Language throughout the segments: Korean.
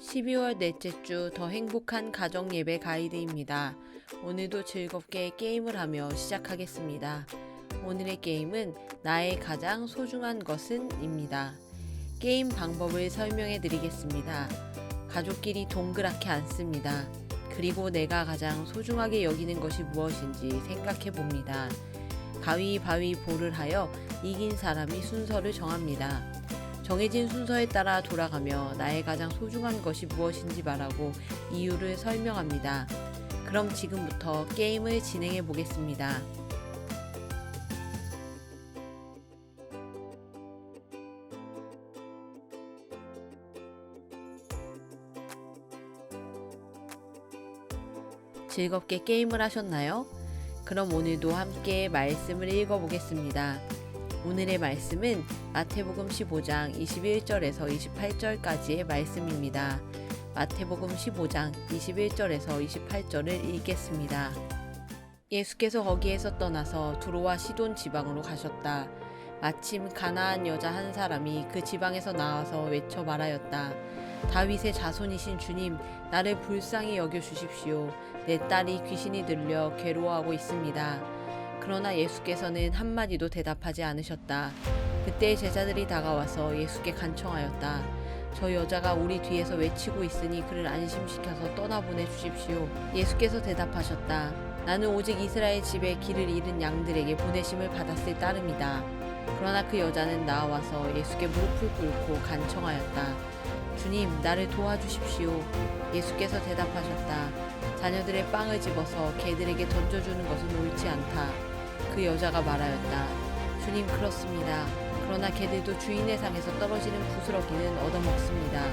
12월 넷째 주 더 행복한 가정 예배 가이드입니다. 오늘도 즐겁게 게임을 하며 시작하겠습니다. 오늘의 게임은 나의 가장 소중한 것은입니다. 게임 방법을 설명해 드리겠습니다. 가족끼리 동그랗게 앉습니다. 그리고 내가 가장 소중하게 여기는 것이 무엇인지 생각해 봅니다. 가위바위보를 하여 이긴 사람이 순서를 정합니다. 정해진 순서에 따라 돌아가며 나의 가장 소중한 것이 무엇인지 말하고 이유를 설명합니다. 그럼 지금부터 게임을 진행해 보겠습니다. 즐겁게 게임을 하셨나요? 그럼 오늘도 함께 말씀을 읽어 보겠습니다. 오늘의 말씀은 마태복음 15장 21절에서 28절까지의 말씀입니다. 마태복음 15장 21절에서 28절을 읽겠습니다. 예수께서 거기에서 떠나서 두로와 시돈 지방으로 가셨다. 마침 가나안 여자 한 사람이 그 지방에서 나와서 외쳐 말하였다. 다윗의 자손이신 주님, 나를 불쌍히 여겨 주십시오. 내 딸이 귀신이 들려 괴로워하고 있습니다. 그러나 예수께서는 한마디도 대답하지 않으셨다. 그때 제자들이 다가와서 예수께 간청하였다. 저 여자가 우리 뒤에서 외치고 있으니 그를 안심시켜서 떠나보내 주십시오. 예수께서 대답하셨다. 나는 오직 이스라엘 집에 길을 잃은 양들에게 보내심을 받았을 따름이다. 그러나 그 여자는 나와서 예수께 무릎을 꿇고 간청하였다. 주님, 나를 도와주십시오. 예수께서 대답하셨다. 자녀들의 빵을 집어서 개들에게 던져주는 것은 옳지 않다. 그 여자가 말하였다. 주님, 그렇습니다. 그러나 개들도 주인의 상에서 떨어지는 부스러기는 얻어먹습니다.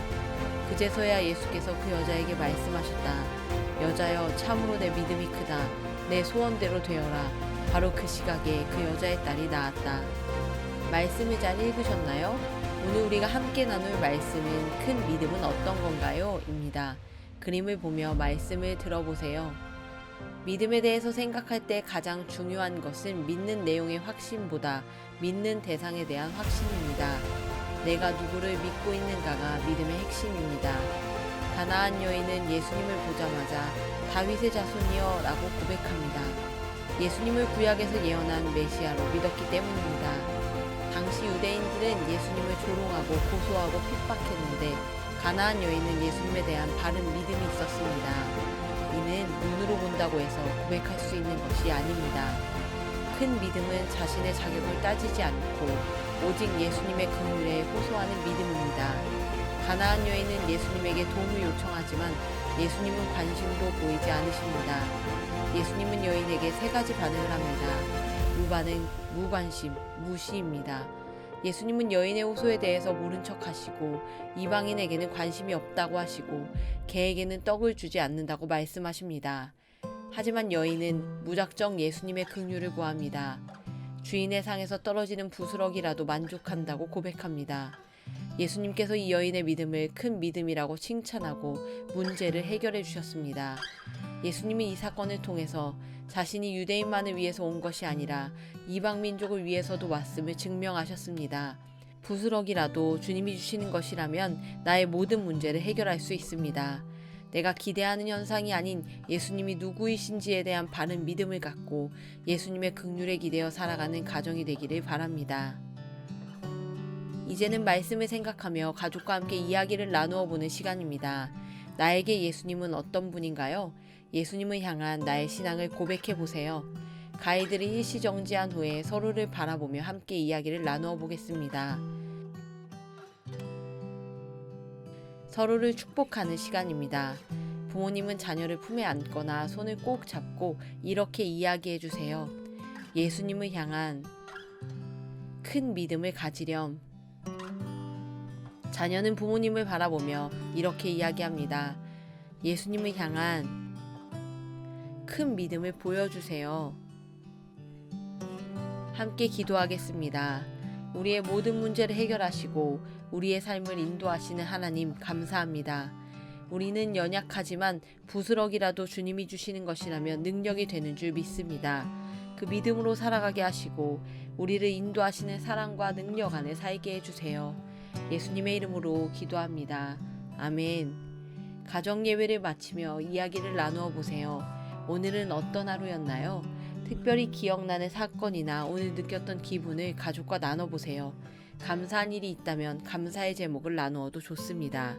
그제서야 예수께서 그 여자에게 말씀하셨다. 여자여, 참으로 내 믿음이 크다. 내 소원대로 되어라. 바로 그 시각에 그 여자의 딸이 나았다. 말씀을 잘 읽으셨나요? 오늘 우리가 함께 나눌 말씀은 큰 믿음은 어떤 건가요? 입니다. 그림을 보며 말씀을 들어보세요. 믿음에 대해서 생각할 때 가장 중요한 것은 믿는 내용의 확신보다 믿는 대상에 대한 확신입니다. 내가 누구를 믿고 있는가가 믿음의 핵심입니다. 가나안 여인은 예수님을 보자마자 다윗의 자손이여 라고 고백합니다. 예수님을 구약에서 예언한 메시아로 믿었기 때문입니다. 당시 유대인들은 예수님을 조롱하고 고소하고 핍박했는데 가나안 여인은 예수님에 대한 바른 믿음이 있었습니다. 이는 눈으로 본다고 해서 고백할 수 있는 것이 아닙니다. 큰 믿음은 자신의 자격을 따지지 않고 오직 예수님의 긍휼에 호소하는 믿음입니다. 가나안 여인은 예수님에게 도움을 요청하지만 예수님은 관심도 보이지 않으십니다. 예수님은 여인에게 세 가지 반응을 합니다. 무반응, 무관심, 무시입니다. 예수님은 여인의 호소에 대해서 모른 척 하시고 이방인에게는 관심이 없다고 하시고 개에게는 떡을 주지 않는다고 말씀하십니다. 하지만 여인은 무작정 예수님의 긍휼을 구합니다. 주인의 상에서 떨어지는 부스러기라도 만족한다고 고백합니다. 예수님께서 이 여인의 믿음을 큰 믿음이라고 칭찬하고 문제를 해결해 주셨습니다. 예수님이 이 사건을 통해서 자신이 유대인만을 위해서 온 것이 아니라 이방 민족을 위해서도 왔음을 증명하셨습니다. 부스럭이라도 주님이 주시는 것이라면 나의 모든 문제를 해결할 수 있습니다. 내가 기대하는 현상이 아닌 예수님이 누구이신지에 대한 바른 믿음을 갖고 예수님의 극률에 기대어 살아가는 가정이 되기를 바랍니다. 이제는 말씀을 생각하며 가족과 함께 이야기를 나누어 보는 시간입니다. 나에게 예수님은 어떤 분인가요? 예수님을 향한 나의 신앙을 고백해 보세요. 가이드를 일시정지한 후에 서로를 바라보며 함께 이야기를 나누어 보겠습니다. 서로를 축복하는 시간입니다. 부모님은 자녀를 품에 안거나 손을 꼭 잡고 이렇게 이야기해 주세요. 예수님을 향한 큰 믿음을 가지렴. 자녀는 부모님을 바라보며 이렇게 이야기합니다. 예수님을 향한 큰 믿음을 보여주세요. 함께 기도하겠습니다. 우리의 모든 문제를 해결하시고 우리의 삶을 인도하시는 하나님 감사합니다. 우리는 연약하지만 부스럭이라도 주님이 주시는 것이라면 능력이 되는 줄 믿습니다. 그 믿음으로 살아가게 하시고 우리를 인도하시는 사랑과 능력 안에 살게 해주세요. 예수님의 이름으로 기도합니다. 아멘. 가정 예배를 마치며 이야기를 나누어 보세요. 오늘은 어떤 하루였나요? 특별히 기억나는 사건이나 오늘 느꼈던 기분을 가족과 나눠보세요. 감사한 일이 있다면 감사의 제목을 나누어도 좋습니다.